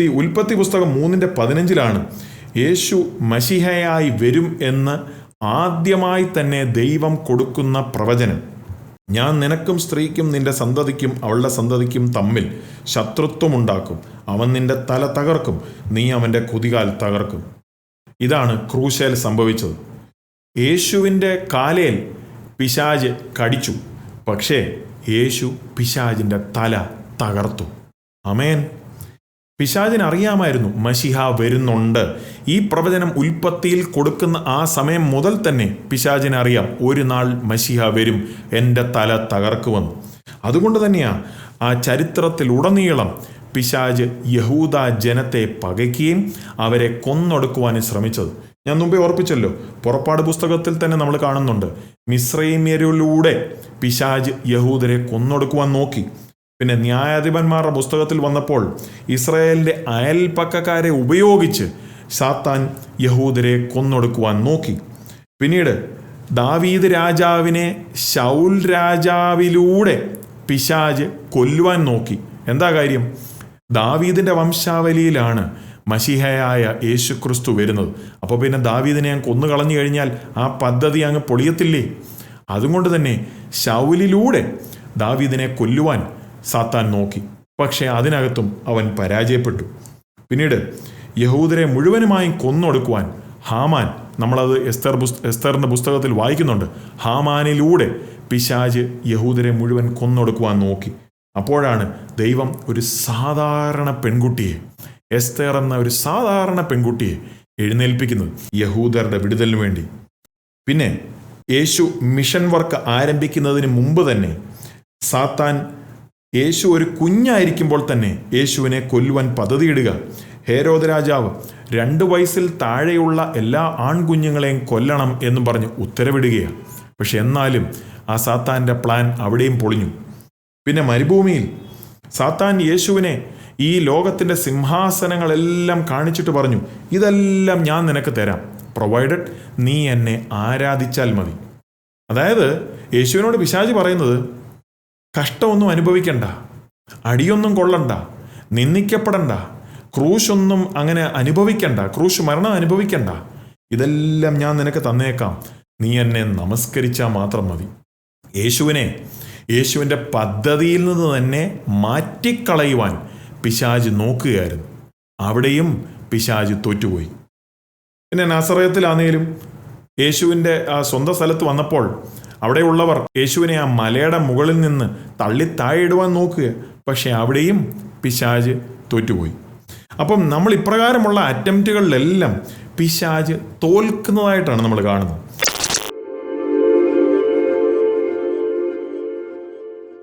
C ഉൽപ്പത്തി പുസ്തകം മൂന്നിന്റെ പതിനഞ്ചിലാണ് യേശു മഷിഹയായി വരും എന്ന് ആദ്യമായി തന്നെ ദൈവം കൊടുക്കുന്ന പ്രവചനം. ഞാൻ നിനക്കും സ്ത്രീക്കും നിന്റെ സന്തതിക്കും അവളുടെ സന്തതിക്കും തമ്മിൽ ശത്രുത്വമുണ്ടാക്കും അവൻ നിന്റെ തല തകർക്കും. നീ അവന്റെ കുതികാൽ തകർക്കും. ഇതാണ് ക്രൂശയിൽ സംഭവിച്ചത്. യേശുവിന്റെ കാലയിൽ പിശാജ് കടിച്ചു. പക്ഷേ യേശു പിശാജിന്റെ തല തകർത്തു. അമേൻ പിശാചിന് അറിയാമായിരുന്നു മഷിഹ വരുന്നുണ്ട്. ഈ പ്രവചനം ഉൽപ്പത്തിയിൽ കൊടുക്കുന്ന ആ സമയം മുതൽ തന്നെ പിശാചിന് അറിയാം ഒരു നാൾ മഷിഹ വരും എന്റെ തല തകർക്കുമെന്ന്. അതുകൊണ്ട് തന്നെയാ ആ ചരിത്രത്തിലുടനീളം പിശാജ് യഹൂദ ജനത്തെ പകയ്ക്കുകയും അവരെ കൊന്നൊടുക്കുവാനും ശ്രമിച്ചത്. ഞാൻ മുമ്പേ ഓർപ്പിച്ചല്ലോ പുറപ്പാട് പുസ്തകത്തിൽ തന്നെ നമ്മൾ കാണുന്നുണ്ട്. മിശ്രൈമ്യരിലൂടെ പിശാജ് യഹൂദരെ കൊന്നൊടുക്കുവാൻ നോക്കി. പിന്നെ ന്യായാധിപന്മാരുടെ പുസ്തകത്തിൽ വന്നപ്പോൾ ഇസ്രായേലിന്റെ അയൽപ്പക്കക്കാരെ ഉപയോഗിച്ച് സാത്താൻ യഹൂദരെ കൊന്നൊടുക്കുവാൻ നോക്കി. പിന്നീട് ദാവീദ് രാജാവിനെ ശൗൽ രാജാവിലൂടെ പിശാജ് കൊല്ലുവാൻ നോക്കി. എന്താ കാര്യം? ദാവീദിന്റെ വംശാവലിയിലാണ് മഷിഹയായ യേശുക്രിസ്തു വരുന്നത്. അപ്പോൾ പിന്നെ ദാവീദിനെ ഞാൻ കൊന്നു കളഞ്ഞു കഴിഞ്ഞാൽ ആ പദ്ധതി അങ്ങ് പൊളിയത്തില്ലേ? അതുകൊണ്ട് തന്നെ ശൗലിലൂടെ ദാവീദിനെ കൊല്ലുവാൻ സാത്താൻ നോക്കി. പക്ഷേ അതിനകത്തും അവൻ പരാജയപ്പെട്ടു. പിന്നീട് യഹൂദരെ മുഴുവനുമായും കൊന്നൊടുക്കുവാൻ ഹാമാൻ നമ്മളത് എസ്തർ പുസ്ത എസ്തറിന്റെ പുസ്തകത്തിൽ വായിക്കുന്നുണ്ട്. ഹാമാനിലൂടെ പിശാജ് യഹൂദരെ മുഴുവൻ കൊന്നൊടുക്കുവാൻ നോക്കി. അപ്പോഴാണ് ദൈവം ഒരു സാധാരണ പെൺകുട്ടിയെ എസ്തർ എന്ന ഒരു സാധാരണ പെൺകുട്ടിയെ എഴുന്നേൽപ്പിക്കുന്നത് യഹൂദരുടെ വിടുതലിനു വേണ്ടി. പിന്നെ യേശു മിഷൻ വർക്ക് ആരംഭിക്കുന്നതിന് മുമ്പ് തന്നെ സാത്താൻ യേശു ഒരു കുഞ്ഞായിരിക്കുമ്പോൾ തന്നെ യേശുവിനെ കൊല്ലുവാൻ പദ്ധതിയിടുക. ഹേരോദ രാജാവ് രണ്ട് വയസ്സിൽ താഴെയുള്ള എല്ലാ ആൺകുഞ്ഞുങ്ങളെയും കൊല്ലണം എന്ന് പറഞ്ഞ് ഉത്തരവിടുകയാണ്. പക്ഷെ എന്നാലും ആ സാത്താന്റെ പ്ലാൻ അവിടെയും പൊളിഞ്ഞു. പിന്നെ മരുഭൂമിയിൽ സാത്താൻ യേശുവിനെ ഈ ലോകത്തിന്റെ സിംഹാസനങ്ങളെല്ലാം കാണിച്ചിട്ട് പറഞ്ഞു ഇതെല്ലാം ഞാൻ നിനക്ക് തരാം. പ്രൊവൈഡഡ് നീ എന്നെ ആരാധിച്ചാൽ മതി. അതായത് യേശുവിനോട് പിശാചി പറയുന്നത് കഷ്ടമൊന്നും അനുഭവിക്കണ്ട. അടിയൊന്നും കൊള്ളണ്ട. നിന്ദിക്കപ്പെടണ്ട. ക്രൂശൊന്നും അങ്ങനെ അനുഭവിക്കണ്ട. ക്രൂശ് മരണം അനുഭവിക്കണ്ട. ഇതെല്ലാം ഞാൻ നിനക്ക് തന്നേക്കാം. നീ എന്നെ നമസ്കരിച്ചാൽ മാത്രം മതി. യേശുവിനെ യേശുവിന്റെ പദ്ധതിയിൽ നിന്ന് തന്നെ മാറ്റിക്കളയുവാൻ പിശാജ് നോക്കുകയായിരുന്നു. അവിടെയും പിശാജ് തോറ്റുപോയി. പിന്നെ നാസറയത്തിലാണെങ്കിലും യേശുവിന്റെ ആ സ്വന്തം സ്ഥലത്ത് വന്നപ്പോൾ അവിടെയുള്ളവർ യേശുവിനെ ആ മലയുടെ മുകളിൽ നിന്ന് തള്ളി താഴെയിടുവാൻ നോക്കുക. പക്ഷേ അവിടെയും പിശാജ് തോറ്റുപോയി. അപ്പം നമ്മൾ ഇപ്രകാരമുള്ള അറ്റംപ്റ്റുകളിലെല്ലാം പിശാജ് തോൽക്കുന്നതായിട്ടാണ് നമ്മൾ കാണുന്നത്.